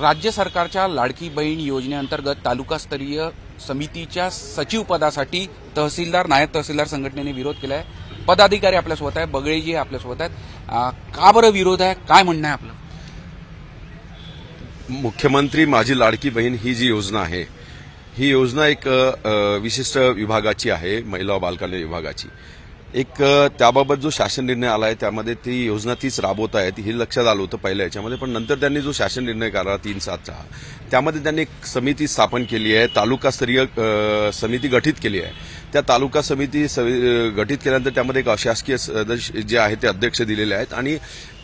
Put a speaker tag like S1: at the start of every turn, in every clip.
S1: राज्य सरकारच्या लाडकी बहीण योजनेअंतर्गत तालुकास्तरीय समितीच्या सचिव पदासाठी तहसीलदार नायब तहसीलदार संघटनेने विरोध केलाय. पदाधिकारी आपल्यासोबत आहे बगळेजी आपल्यासोबत आहेत. का बरं विरोध आहे? काय म्हणणं आहे आपलं?
S2: मुख्यमंत्री माझी लाडकी बहीण ही जी योजना आहे ही योजना एक विशिष्ट विभागाची आहे महिला बालकल्याण विभागाची. एक त्याबाबत जो शासन निर्णय आला आहे त्यामध्ये ती योजना तीच राबवत आहेत हे लक्षात आलं होतं पहिल्या याच्यामध्ये. पण नंतर त्यांनी जो शासन निर्णय काढला तीन सातचा त्यामध्ये त्यांनी एक समिती स्थापन केली आहे तालुकास्तरीय समिती गठीत केली आहे. त्या तालुका समिती गठीत केल्यानंतर त्यामध्ये एक अशासकीय सदस्य जे आहे ते अध्यक्ष दिलेले आहेत आणि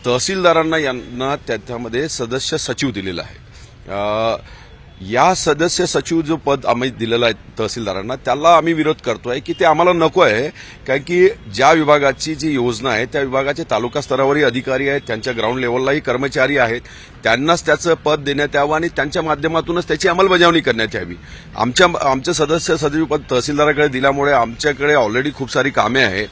S2: तहसीलदारांना यांना त्याच्यामध्ये सदस्य सचिव दिलेला आहे. या सदस्य सचिव जो पद आम्ही दिलेलं आहे तहसीलदारांना त्याला आम्ही विरोध करतोय की ते आम्हाला नको आहे कारण की ज्या विभागाची जी योजना आहे त्या विभागाचे तालुका स्तरावरही अधिकारी आहेत त्यांच्या ग्राउंड लेवललाही कर्मचारी आहेत त्यांनाच त्याचं पद देण्यात यावं आणि त्यांच्या माध्यमातूनच त्याची अंमलबजावणी करण्यात यावी. आमच्या आमचं सदस्य सचिव पद तहसीलदाराकडे दिल्यामुळे आमच्याकडे ऑलरेडी खूप सारी कामे आहेत.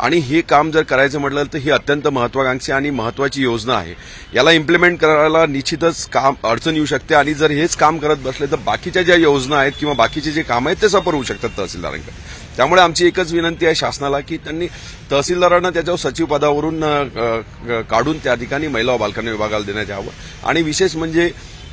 S2: आणि हे काम जर करायचं म्हटलं तर ही अत्यंत महत्वाकांक्षी आणि महत्वाची योजना आहे. याला इम्प्लिमेंट करायला निश्चितच काम अडचण येऊ शकते आणि जर हेच काम करत बसले तर बाकीच्या ज्या योजना आहेत किंवा बाकीचे जे काम आहेत ते सफर होऊ शकतात तहसीलदारांकडे. त्यामुळे आमची एकच विनंती आहे शासनाला की त्यांनी तहसीलदारांना त्याच्यावर सचिव पदावरून काढून त्या ठिकाणी महिला व विभागाला देण्यात यावं. आणि विशेष म्हणजे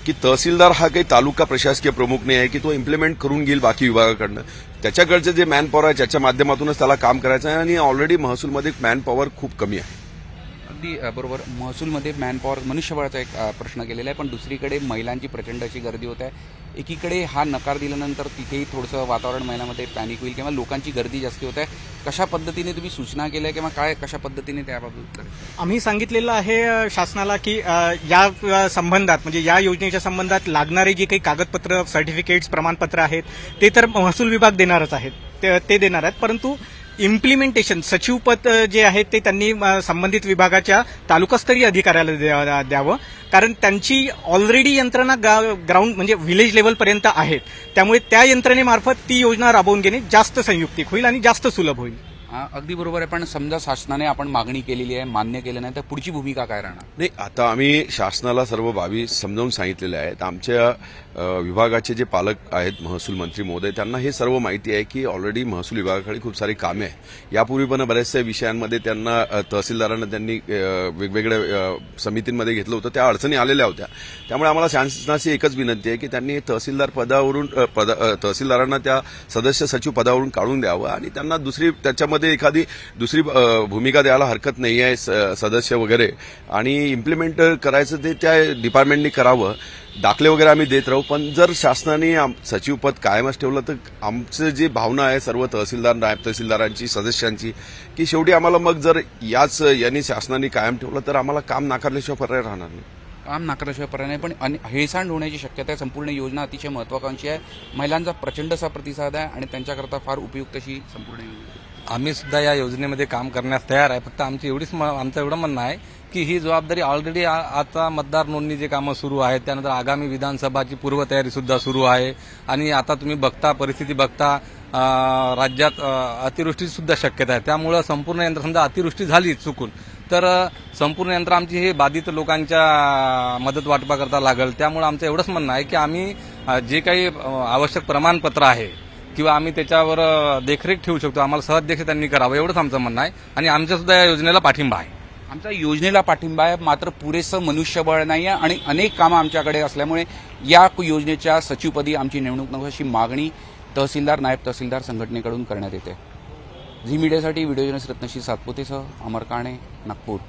S2: की तहसीलदार हा काही तालुका प्रशासकीय प्रमुख नाही आहे की तो इम्प्लिमेंट करून घेईल बाकी विभागाकडनं. त्याच्याकडचे जे मॅन पॉवर आहे त्याच्या माध्यमातूनच त्याला काम करायचं आहे आणि ऑलरेडी महसूलमध्ये मॅन पॉवर खूप कमी आहे.
S1: अगदी बरोबर. महसूलमध्ये मॅनपॉवर मनुष्यबळाचा एक प्रश्न केलेला आहे. पण दुसरीकडे महिलांची प्रचंड अशी गर्दी होत आहे. एकीकडे हा नकार दिल्यानंतर तिथेही थोडंसं वातावरण महिलांमध्ये पॅनिक होईल किंवा लोकांची गर्दी जास्त होत आहे. कशा पद्धतीने तुम्ही सूचना केल्या किंवा काय कशा पद्धतीने त्याबाबत
S3: आम्ही सांगितलेलं आहे शासनाला की या संबंधात म्हणजे या योजनेच्या संबंधात लागणारे जे काही कागदपत्र सर्टिफिकेट्स प्रमाणपत्र आहेत ते तर महसूल विभाग देणारच आहेत. ते- ते देणार आहेत. परंतु इम्प्लिमेंटेशन सचिवपद जे आहे ते त्यांनी संबंधित विभागाच्या तालुकास्तरीय अधिकाऱ्याला द्या- द्यावं. कारण त्यांची ऑलरेडी यंत्रणा ग्राउंड म्हणजे विलेज लेवलपर्यंत आहेत. त्यामुळे त्या यंत्रणेमार्फत ती योजना राबवून घेणे जास्त संयुक्तिक होईल आणि जास्त सुलभ होईल.
S1: अगदी बरोबर आहे पण समजा शासनाने आपण मागणी केलेली आहे मान्य केलं नाही तर पुढची भूमिका काय राहणार?
S2: नाही आता आम्ही शासनाला सर्व बाबी समजावून सांगितलेल्या आहेत. आमच्या विभागाचे जे पालक आहेत महसूल मंत्री महोदय त्यांना हे सर्व माहिती आहे की ऑलरेडी महसूल विभागाकडे खूप सारी कामे आहे यापूर्वी पण बऱ्याचशा विषयांमध्ये त्यांना तहसीलदारांना त्यांनी वेगवेगळ्या समितींमध्ये घेतलं होतं. त्या अडचणी आलेल्या होत्या. त्यामुळे आम्हाला शासनाची एकच विनंती आहे की त्यांनी तहसीलदार पदावरून पदा तहसीलदारांना त्या सदस्य सचिव पदावरून काढून द्यावं आणि त्यांना दुसरी त्याच्यामध्ये एखादी दुसरी भूमिका द्यायला हरकत नाही आहे सदस्य वगैरे. आणि इम्प्लिमेंट करायचं ते त्या डिपार्टमेंटनी करावं. दाखले वगैरे आम्ही देत राहू. पण जर शासनाने सचिवपद कायमच ठेवलं तर आमचं जी भावना आहे सर्व तहसीलदार नायब तहसीलदारांची सदस्यांची की शेवटी आम्हाला मग जर याच यांनी शासनाने कायम ठेवलं तर आम्हाला काम नाकारल्याशिवाय पर्याय राहणार नाही.
S1: काम नाकारल्याशिवाय पर्याय नाही. पण अने- हेळसांड होण्याची शक्यता आहे. संपूर्ण योजना अतिशय महत्वाकांक्षी आहे. महिलांचा प्रचंड असा प्रतिसाद आहे आणि त्यांच्याकरता फार उपयुक्त अशी संपूर्ण योजना
S4: आम्ही सुद्धा या योजनेमध्ये काम करण्यास तयार आहे. फक्त आमची एवढीच म- आमचं एवढं म्हणणं आहे की ही जबाबदारी ऑलरेडी आता मतदार नोंदणी जे कामं सुरू आहेत त्यानंतर आगामी विधानसभाची पूर्वतयारी सुद्धा सुरू आहे. आणि आता तुम्ही बघता परिस्थिती बघता राज्यात अं, अतिवृष्टीची सुद्धा शक्यता आहे. त्यामुळं संपूर्ण यंत्र समजा अतिवृष्टी झाली चुकून तर संपूर्ण यंत्र आमची हे बाधित लोकांच्या मदत वाटपाकरता लागल. त्यामुळं आमचं एवढंच म्हणणं आहे की आम्ही जे काही आवश्यक प्रमाणपत्र आहे किंवा आम्ही त्याच्यावर देखरेख ठेवू शकतो. आम्हाला सहअध्यक्ष त्यांनी करावं एवढंच आमचं म्हणणं आहे. आणि आमच्या सुद्धा या योजनेला पाठिंबा आहे.
S1: आमच्या योजनेला पाठिंबा आहे मात्र पुरेसं मनुष्यबळ नाही आहे आणि अनेक कामं आमच्याकडे असल्यामुळे या योजनेच्या सचिवपदी आमची नेमणूक नको अशी मागणी तहसीलदार नायब तहसीलदार संघटनेकडून करण्यात येते. झी मीडियासाठी व्हिडिओ जर्नलिस्ट रत्नशी सातपुतेसह अमर काणे नागपूर.